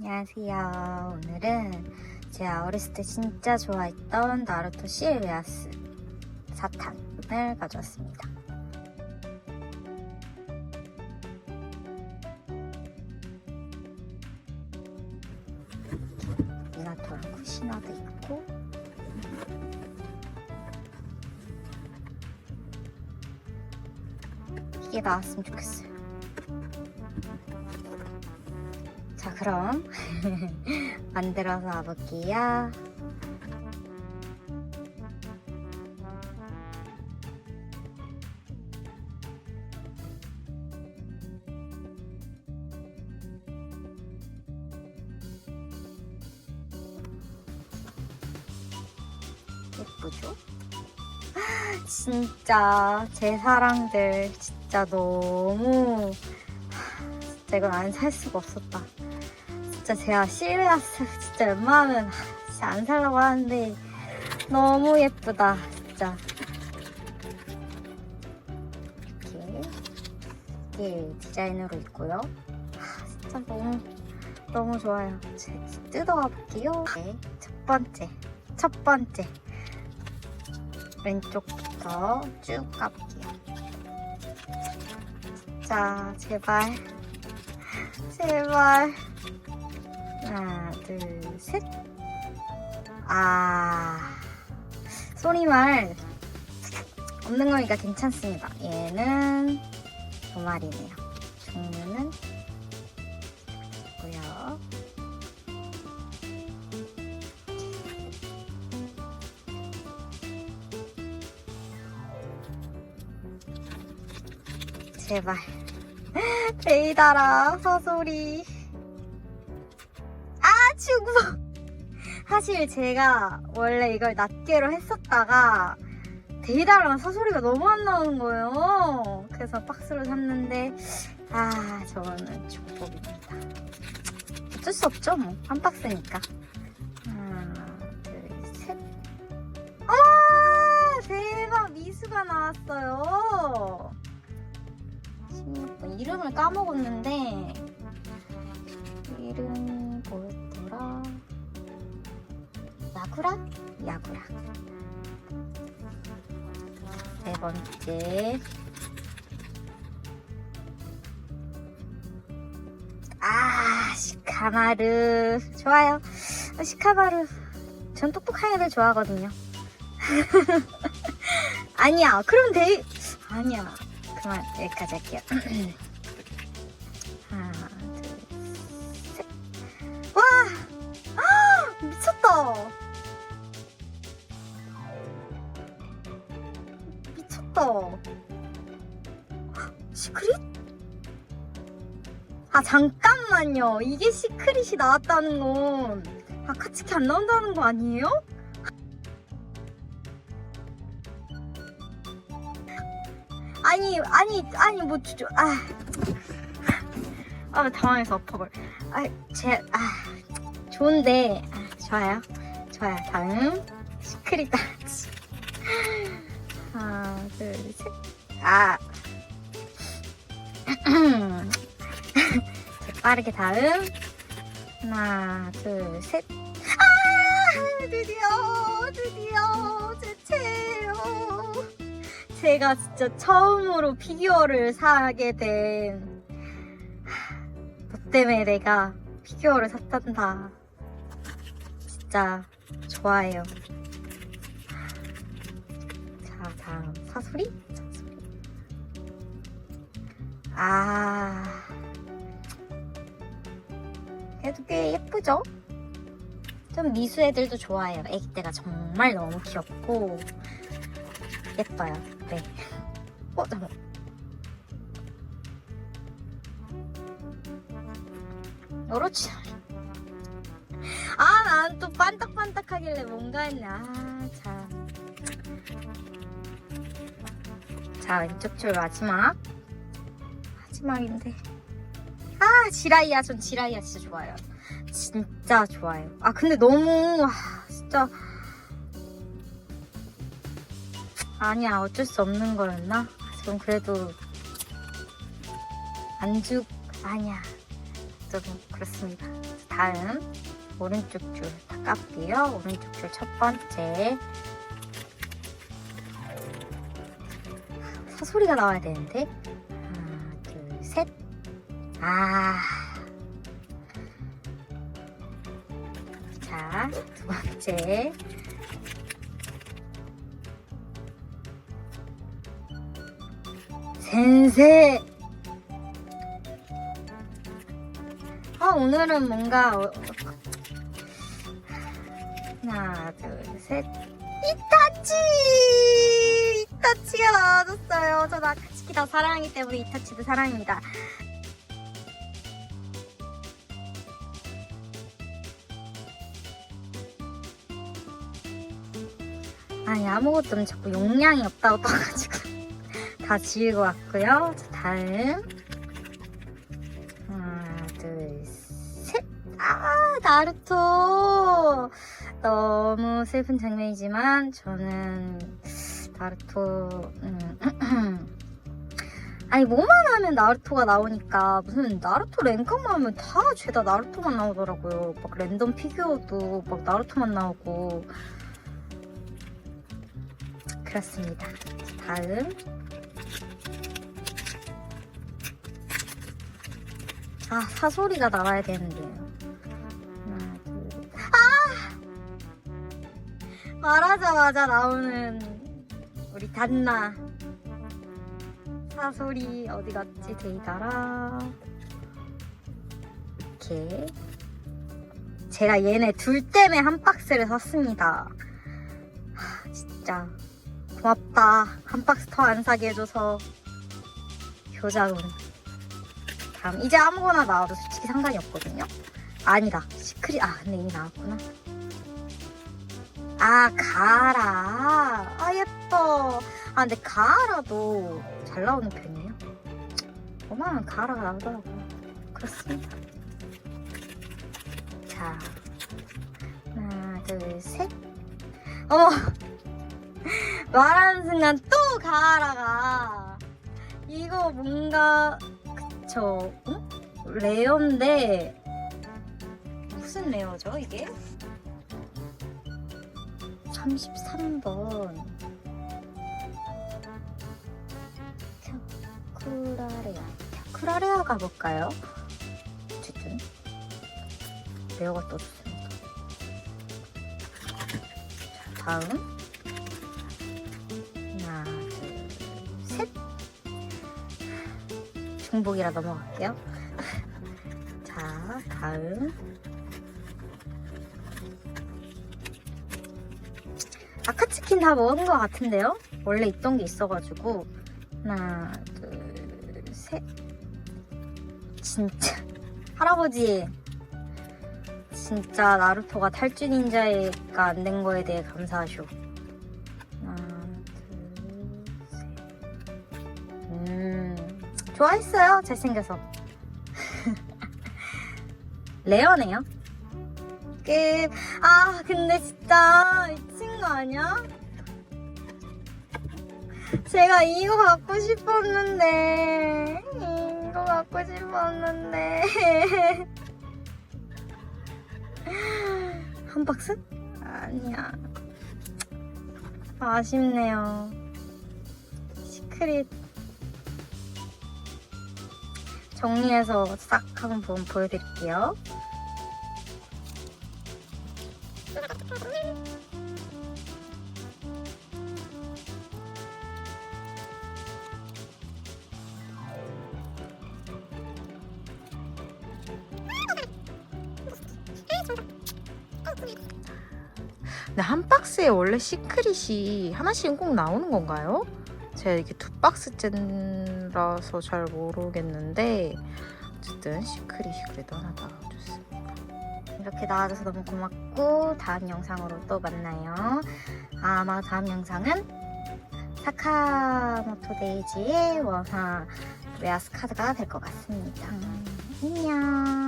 안녕하세요. 오늘은 제가 어렸을 때 진짜 좋아했던 나루토 시에웨아스 사탄을 가져왔습니다. 미나토랑 쿠시나도 있고 이게 나왔으면 좋겠어요. 그럼 만들어서 와볼게요. 예쁘죠? 진짜 제 사랑들 진짜 너무 진짜 이건 안 살 수가 없었다. 진짜 제가 시리아스 진짜 웬만하면 진짜 안 살라고 하는데 너무 예쁘다 진짜. 이렇게 이게 디자인으로 있고요. 아, 진짜 너무 너무 좋아요. 제- 뜯어와 볼게요. 네, 첫 번째 첫 번째. 왼쪽부터 쭉 까볼게요. 자 제발. 제발 하나, 둘, 셋. 아, 소리말 없는 거니까 괜찮습니다. 얘는 두 마리네요. 종류는 있고요. 제발. 데이다라, 서소리. 사실 제가 원래 이걸 낱개로 했었다가 데이다랑 사소리가 너무 안 나오는 거예요. 그래서 박스로 샀는데 아 저거는 축복입니다. 어쩔 수 없죠 뭐 한 박스니까. 아 대박 미수가 나왔어요. 16분 이름을 까먹었는데 이름이 뭐였더라? 야구라? 야구라. 네 번째. 아, 시카마르. 좋아요. 아, 시카마르. 전 똑똑한 애들 좋아하거든요. 아니야. 그럼 데이, 아니야. 그만, 여기까지 할게요. 시크릿? 아, 잠깐만요. 이게 시크릿이 나왔다는 건 아카츠키 안 나온다는 거 아니에요? 아니, 아니, 아니, 뭐, 주저, 아. 아, 당황해서 엎어걸. 아, 제, 아, 좋은데, 아, 좋아요. 좋아요. 다음, 시크릿 다지. 하나, 둘, 셋. 아. 자, 빠르게 다음. 하나, 둘, 셋. 아! 드디어, 드디어, 제체요. 제가 진짜 처음으로 피규어를 사게 된, 너 때문에 내가 피규어를 샀단다. 진짜 좋아해요. 자, 다음? 사소리. 아, 그래도 꽤 예쁘죠? 좀 미수 애들도 좋아해요. 애기 때가 정말 너무 귀엽고 예뻐요. 네. 어, 잠깐. 그렇지. 아, 난 또 반딱반딱 하길래 뭔가 했네. 아, 참. 자, 왼쪽 줄 마지막. 마지막인데. 아, 지라이야. 전 지라이야 진짜 좋아요. 진짜 좋아요. 아, 근데 너무, 아, 진짜. 아니야, 어쩔 수 없는 거였나? 전 그래도 안 죽, 아니야. 어쩌고 그렇습니다. 다음 오른쪽 줄다 깎게요. 오른쪽 줄 첫 번째 사소리가 나와야 되는데 셋. 아. 자, 두 번째. 센세. 아, 오늘은 뭔가 어- 하나, 둘, 셋. 이타치! 이타치가 나와줬어요. 저 나카치키 다 사랑하기 때문에 이타치도 사랑입니다. 아니 아무것도 없는 자꾸 용량이 없다고 떠가지고 다 지우고 왔고요. 자, 다음 하나 둘 셋 아 나루토 너무 슬픈 장면이지만 저는 나루토 음, 아니 뭐만 하면 나루토가 나오니까 무슨 나루토 랭크만 하면 다 죄다 나루토만 나오더라고요. 막 랜덤 피규어도 막 나루토만 나오고 그렇습니다. 다음 아 사소리가 나와야 둘 아! 말하자마자 나오는 우리 단나 사소리 어디 갔지 데이다라 이렇게 제가 얘네 둘 때문에 한 박스를 샀습니다. 하, 진짜 고맙다. 한 박스 더 안 사게 해줘서. 효자군. 다음. 이제 아무거나 나와도 솔직히 상관이 없거든요. 아니다. 시크릿. 아, 근데 이미 나왔구나. 아, 가라. 아, 예뻐. 아, 근데 가라도 잘 나오는 편이에요. 어마한 가라가 나오더라고요. 그렇습니다. 자. 하나, 둘, 셋. 어머! 말하는 순간 또 가라가 이거 뭔가 그쵸 응? 레어인데 무슨 레어죠 이게? 33번 샤쿠라레아 샤쿠라레아 가볼까요? 어쨌든 레어가 떠졌습니다 자 다음 하나, 둘, 셋. 중복이라 넘어갈게요. 자, 다음. 아카치킨 다 먹은 것 같은데요? 원래 있던 게 있어가지고. 하나, 둘, 셋. 진짜. 할아버지. 진짜 나루토가 탈주 닌자가 안 된 거에 대해 감사하쇼. 하나, 둘, 셋. 음, 좋아했어요. 잘생겨서. 레어네요. 끝. 아, 근데 진짜 거 아니야? 제가 이거 갖고 싶었는데. 이거 갖고 싶었는데. 한 박스? 아니야. 아쉽네요. 시크릿 정리해서 싹 한번 보여드릴게요. 근데 한 박스에 원래 시크릿이 하나씩은 꼭 나오는 건가요? 제가 이렇게 두 박스째라서 잘 모르겠는데 어쨌든 시크릿이 그래도 하나 나와줬습니다. 이렇게 나와줘서 너무 고맙고 다음 영상으로 또 만나요. 아마 다음 영상은 사카모토 데이지의 원화 웨아스 카드가 될 것 같습니다. 안녕.